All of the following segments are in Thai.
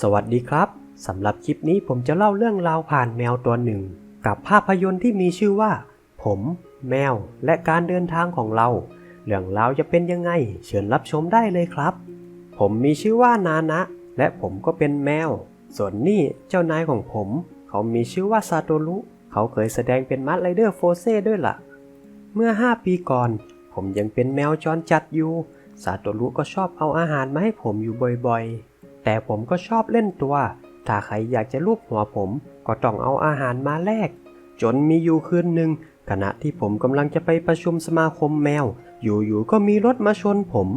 สวัสดีครับสำหรับคลิปนี้ผมจะเล่าเรื่องราวผ่านแมวตัวหนึ่ง กับภาพยนตร์ที่มีชื่อว่า ผม แมว และการเดินทางของเรา เรื่องราวจะเป็นยังไง เชิญรับชมได้เลยครับ ผมมีชื่อว่านานะ และผมก็เป็นแมว ส่วนนี่เจ้านายของผม เขามีชื่อว่าซาโตรุเขาเคยแสดงเป็นมัดไรเดอร์โฟเซ่ด้วยล่ะ เมื่อ 5 ปีก่อน ผมยังเป็นแมวจรจัดอยู่ซาโตรุก็ชอบเอาอาหารมาให้ผมอยู่บ่อยๆ แต่ผมก็ชอบเล่นตัว ถ้าใครอยากจะลูบหัวผมก็ต้องเอาอาหารมาแลก จนมีอยู่คืนหนึ่งขณะที่ผมกำลังจะไปประชุมสมาคมแมว อยู่ๆก็มีรถมาชนผม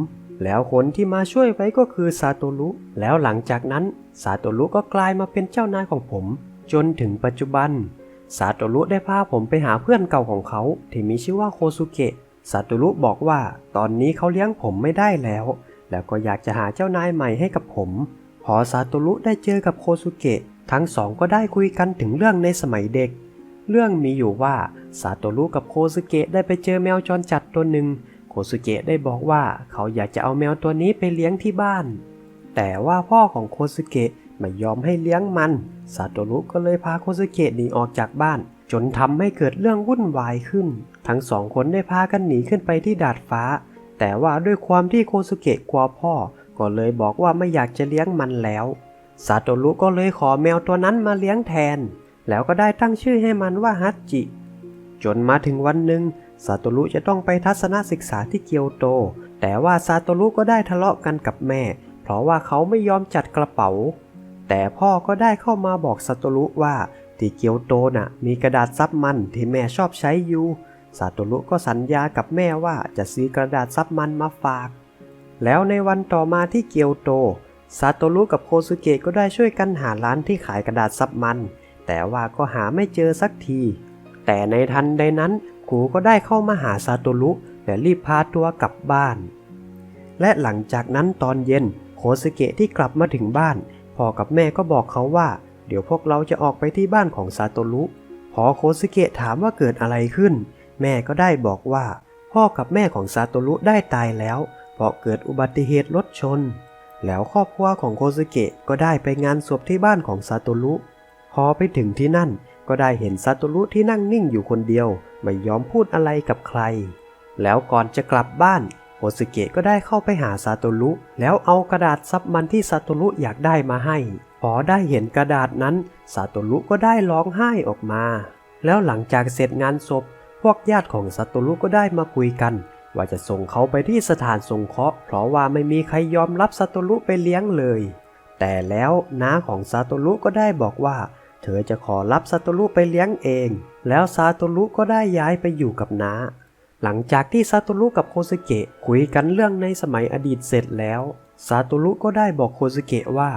แล้วคนที่มาช่วยไว้ก็คือซาโตรุ แล้วหลังจากนั้นซาโตรุก็กลายมาเป็นเจ้านายของผม จนถึงปัจจุบันซาโตรุได้พาผมไปหาเพื่อนเก่าของเขาที่มีชื่อว่าโคซุเกะซาโตรุบอกว่าตอนนี้เขาเลี้ยงผมไม่ได้แล้ว แล้วก็อยากจะหาเจ้านายใหม่ให้กับผม พอซาโตรุได้เจอกับโคซุเกะ ทั้งสองก็ได้คุยกันถึงเรื่องในสมัยเด็ก เรื่องมีอยู่ว่าซาโตรุกับโคซุเกะได้ไปเจอแมวจรจัดตัวหนึ่งโคซุเกะได้บอกว่าเขาอยากจะเอาแมวตัวนี้ไปเลี้ยงที่บ้าน แต่ว่าพ่อของโคซุเกะไม่ยอมให้เลี้ยงมัน ซาโตรุก็เลยพาโคซุเกะหนีออกจากบ้าน จนทำให้เกิดเรื่องวุ่นวายขึ้น ทั้งสองคนได้พากันหนีขึ้นไปที่ดาดฟ้า แต่ว่าด้วยความที่โคซุเกะกลัวพ่อ ก็เลยบอกว่าไม่อยากจะเลี้ยงมันแล้วซาโตรุก็เลยขอแมวตัวนั้นมาเลี้ยงแทน แล้วก็ได้ตั้งชื่อให้มันว่าฮัตจิ จนมาถึงวันหนึ่งซาโตรุจะต้องไปทัศนศึกษาที่เกียวโต แต่ว่าซาโตรุก็ได้ทะเลาะกันกับแม่ เพราะว่าเขาไม่ยอมจัดกระเป๋า แต่พ่อก็ได้เข้ามาบอกซาโตรุว่าที่เกียวโตน่ะมีกระดาษซับมันที่แม่ชอบใช้อยู่ ซาโตรุก็สัญญากับแม่ว่าจะซื้อกระดาษซับมันมาฝาก แล้วในวันต่อมาที่เกียวโต ซาโตรุกับโคซุเกะก็ได้ช่วยกันหาร้านที่ขายกระดาษซับมัน แต่ว่าก็หาไม่เจอสักที แต่ในทันใดนั้นกูก็ได้เข้ามาหาซาโตรุและรีบพาตัวกลับบ้าน และหลังจากนั้นตอนเย็นโคซุเกะที่กลับมาถึงบ้านพ่อกับแม่ก็บอกเขาว่า เดี๋ยวพวกเราจะออกไปที่บ้านของซาโตรุพอโคซุเกะถามว่าเกิดอะไรขึ้น แม่ก็ได้บอกว่า พ่อกับแม่ของซาโตรุได้ตายแล้ว เพราะเกิดอุบัติเหตุรถชน แล้วครอบครัวของโคซุเกะก็ได้ไปงานศพที่บ้านของซาโตรุพอไปถึงที่นั่นก็ได้เห็นซาโตรุที่นั่งนิ่งอยู่คนเดียว ไม่ยอมพูดอะไรกับใคร แล้วก่อนจะกลับบ้านโคสึเกะก็ได้เข้าไปหาซาโตรุแล้วเอากระดาษซับมันที่ซาโตรุอยากได้มาให้ พอได้เห็นกระดาษนั้นซาโตรุก็ได้ร้องไห้ออกมา แล้วหลังจากเสร็จงานศพ พวกญาติของซาโตรุก็ได้มาคุยกัน ว่าจะส่งเขาไปที่สถานสงเคราะห์เพราะว่าไม่มีใครยอมรับซาโตรุไปเลี้ยงเลย แต่แล้วน้าของซาโตรุก็ได้บอกว่า เธอจะขอรับซาโตรุไปเลี้ยงเอง แล้วซาโตรุก็ได้ย้ายไปอยู่กับน้า หลังจากที่ซาโตรุกับโคซึเกะคุยกันเรื่องในสมัยอดีตเสร็จแล้วซาโตรุก็ได้บอกโคซึเกะว่า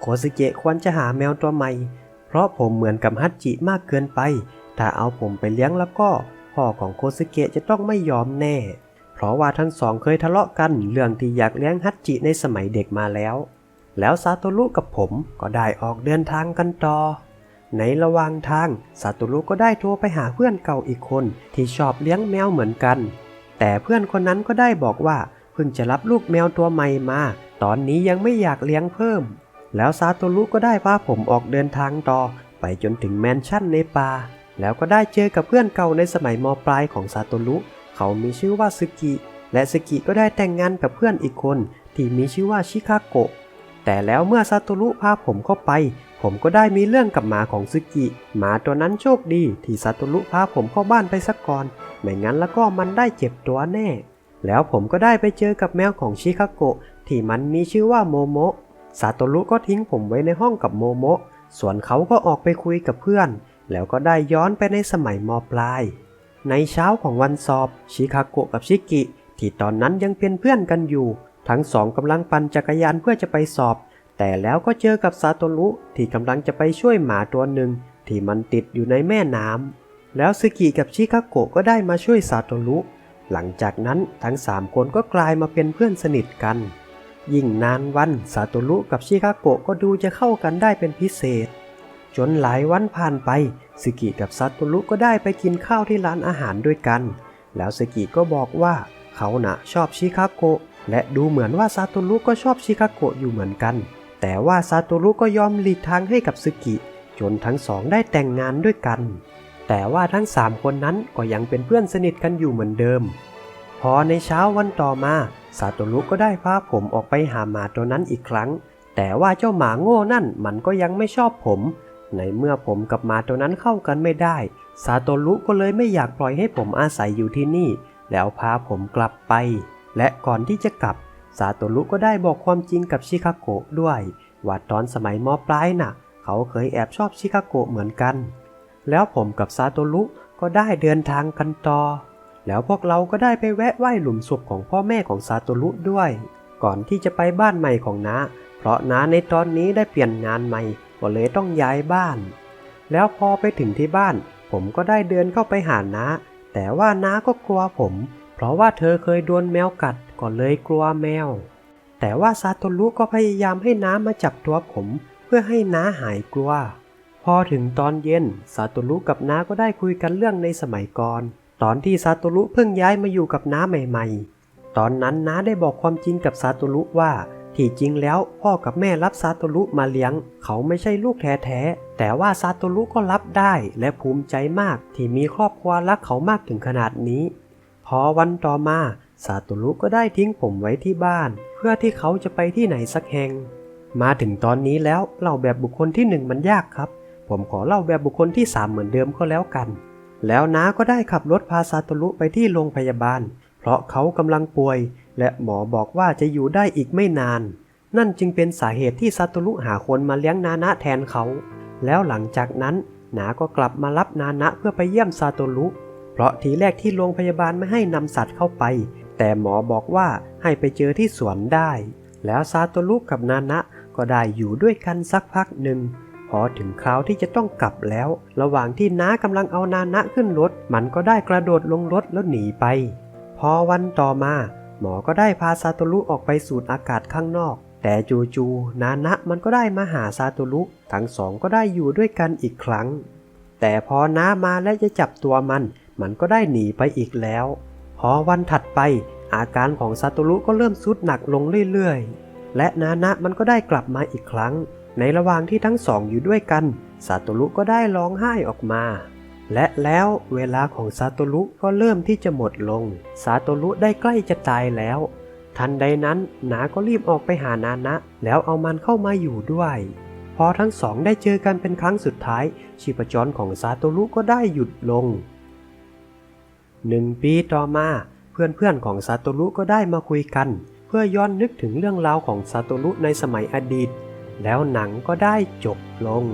โคซึเกะควรจะหาแมวตัวใหม่ เพราะผมเหมือนกับฮัตจิมากเกินไป ถ้าเอาผมไปเลี้ยงแล้วก็ พ่อของโคซึเกะจะต้องไม่ยอมแน่ เพราะว่าทั้งสองเคยทะเลาะกันเรื่องที่อยากเลี้ยงฮัตจิในสมัยเด็กมาแล้ว แล้วซาโตรุกับผมก็ได้ออกเดินทางกันต่อ ในระหว่างทางซาโตรุก็ได้โทรไปหาเพื่อนเก่าอีกคนที่ชอบเลี้ยงแมวเหมือนกัน แต่เพื่อนคนนั้นก็ได้บอกว่าเพิ่งจะรับลูกแมวตัวใหม่มา ตอนนี้ยังไม่อยากเลี้ยงเพิ่ม แล้วซาโตรุก็ได้พาผมออกเดินทางต่อไปจนถึงแมนชั่นในป่า แล้วก็ได้เจอกับเพื่อนเก่าในสมัยมปลายของซาโตรุ เขามีชื่อว่าซึกิ และซึกิก็ได้แต่งงานกับเพื่อนอีกคน ที่มีชื่อว่าชิคาโกะ แต่แล้วเมื่อซาโตรุพาผมเข้าไป ผมก็ได้มีเรื่องกับหมาของซึกิ หมาตัวนั้นโชคดีที่ซาโตรุพาผมเข้าบ้านไปสักก่อน ไม่งั้นแล้วก็มันได้เจ็บตัวแน่ แล้วผมก็ได้ไปเจอกับแมวของชิคาโกะที่มันมีชื่อว่าโมโมะซาโตรุก็ทิ้งผมไว้ในห้องกับโมโมะส่วนเขาก็ออกไปคุยกับเพื่อน แล้วก็ได้ย้อนไปในสมัยมปลาย ในเช้าของวันสอบชิคาโกะกับชิกิ ที่ตอนนั้นยังเป็นเพื่อนกันอยู่ ทั้งสองกำลังปั่นจักรยานเพื่อจะไปสอบ แต่แล้วก็เจอกับซาโตรุที่กำลังจะไปช่วยหมาตัวหนึ่งที่มันติดอยู่ในแม่น้ำแล้วซึกิกับชิคาโกะก็ได้มาช่วยซาโตรุหลังจากนั้นทั้งสามคนก็กลายมาเป็นเพื่อนสนิทกัน ยิ่งนานวันซาโตรุกับชิคาโกะก็ดูจะเข้ากันได้เป็นพิเศษ จนหลายวันผ่านไป ซึกิกับซาโตรุก็ได้ไปกินข้าวที่ร้านอาหารด้วยกัน แล้วซึกิก็บอกว่าเขาน่ะชอบชิคาโกและดูเหมือนว่าซาโตรุก็ชอบชิคาโกอยู่เหมือนกัน แต่ว่าซาโตรุก็ยอมหลีกทางให้กับซึกิ จนทั้งสองได้แต่งงานด้วยกัน แต่ว่าทั้งสามคนนั้นก็ยังเป็นเพื่อนสนิทกันอยู่เหมือนเดิม พอในเช้าวันต่อมาซาโตรุก็ได้พาผมออกไปหาหมาตัวนั้นอีกครั้ง แต่ว่าเจ้าหมาโง่นั่นมันก็ยังไม่ชอบผม ในเมื่อผมกับหมาตัวนั้นเข้ากันไม่ได้ ซาโตรุก็เลยไม่อยากปล่อยให้ผมอาศัยอยู่ที่นี่ แล้วพาผมกลับไป และก่อนที่จะกลับ ซาโตรุก็ได้บอกความจริงกับชิคาโกะด้วย ว่าตอนสมัยมอปลายน่ะ เขาเคยแอบชอบชิคาโกะเหมือนกัน แล้วผมกับซาโตรุก็ได้เดินทางกันต่อ แล้วพวกเราก็ได้ไปแวะไหว้หลุมศพของพ่อแม่ของซาโตรุด้วย ก่อนที่จะไปบ้านใหม่ของน้า เพราะน้าในตอนนี้ได้เปลี่ยนงานใหม่ ก็เลยต้องย้ายบ้าน แล้วพอไปถึงที่บ้าน ผมก็ได้เดินเข้าไปหาน้า แต่ว่าน้าก็กลัวผม เพราะว่าเธอเคยโดนแมวกัดก็เลยกลัวแมว แต่ว่าซาโตรุก็พยายามให้น้ามาจับตัวผม เพื่อให้น้าหายกลัว พอถึงตอนเย็นซาโตรุกับน้าก็ได้คุยกันเรื่องในสมัยก่อน ตอนที่ซาโตรุเพิ่งย้ายมาอยู่กับน้าใหม่ ๆ ตอนนั้นน้าได้บอกความจริงกับซาโตรุว่า ที่จริงแล้วพ่อกับแม่รับซาโตรุมาเลี้ยง เขาไม่ใช่ลูกแท้ๆแต่ว่าซาโตรุก็รับได้และภูมิใจมากที่มีครอบครัวรักเขามากถึงขนาดนี้ พอวันต่อมาซาโตรุก็ได้ทิ้งผมไว้ที่บ้าน เพื่อที่เขาจะไปที่ไหนสักแห่ง มาถึงตอนนี้แล้วเล่าแบบบุคคลที่หนึ่งมันยากครับ ผมขอเล่าแบบบุคคลที่สามเหมือนเดิมก็แล้วกัน แล้วน้าก็ได้ขับรถพาซาโตรุไปที่โรงพยาบาล เพราะเขากำลังป่วย และหมอบอกว่าจะอยู่ได้อีกไม่นาน นั่นจึงเป็นสาเหตุที่ซาโตรุหาคนมาเลี้ยงนานะแทนเขา แล้วหลังจากนั้นนาก็กลับมารับนานะเพื่อไปเยี่ยมซาโตรุเพราะทีแรกที่โรงพยาบาลไม่ให้นำสัตว์เข้าไป แต่หมอบอกว่าให้ไปเจอที่สวนได้ แล้วซาโตรุกับนานะก็ได้อยู่ด้วยกันสักพักหนึ่งพอถึงคราวที่จะต้องกลับแล้ว ระหว่างที่น้ากำลังเอานานะขึ้นรถ มันก็ได้กระโดดลงรถแล้วหนีไป พอวันต่อมา หมอก็ได้พาซาโตรุออกไปสูดอากาศข้างนอก แต่จูๆนานะมันก็ได้มาหาซาโตรุทั้งสองก็ได้อยู่ด้วยกันอีกครั้ง แต่พอน้ามาและจะจับตัวมัน มันก็ได้หนีไปอีกแล้ว พอวันถัดไป อาการของซาโตรุก็เริ่มสุดหนักลงเรื่อยๆ และนานะมันก็ได้กลับมาอีกครั้ง ในระหว่างที่ทั้งสองอยู่ด้วยกันซาโตรุก็ได้ร้องไห้ออกมา และแล้วเวลาของซาโตรุก็เริ่มที่จะหมดลง ซาโตรุได้ใกล้จะตายแล้ว ทันใดนั้นนาก็รีบออกไปหานานะ แล้วเอามันเข้ามาอยู่ด้วย พอทั้งสองได้เจอกันเป็นครั้งสุดท้าย ชีพจรของซาโตรุก็ได้หยุดลงหนึ่งปีต่อมาเพื่อนๆของซาโตรุก็ได้มาคุยกัน เพื่อย้อนนึกถึงเรื่องราวของซาโตรุในสมัยอดีต แล้วหนังก็ได้จบลง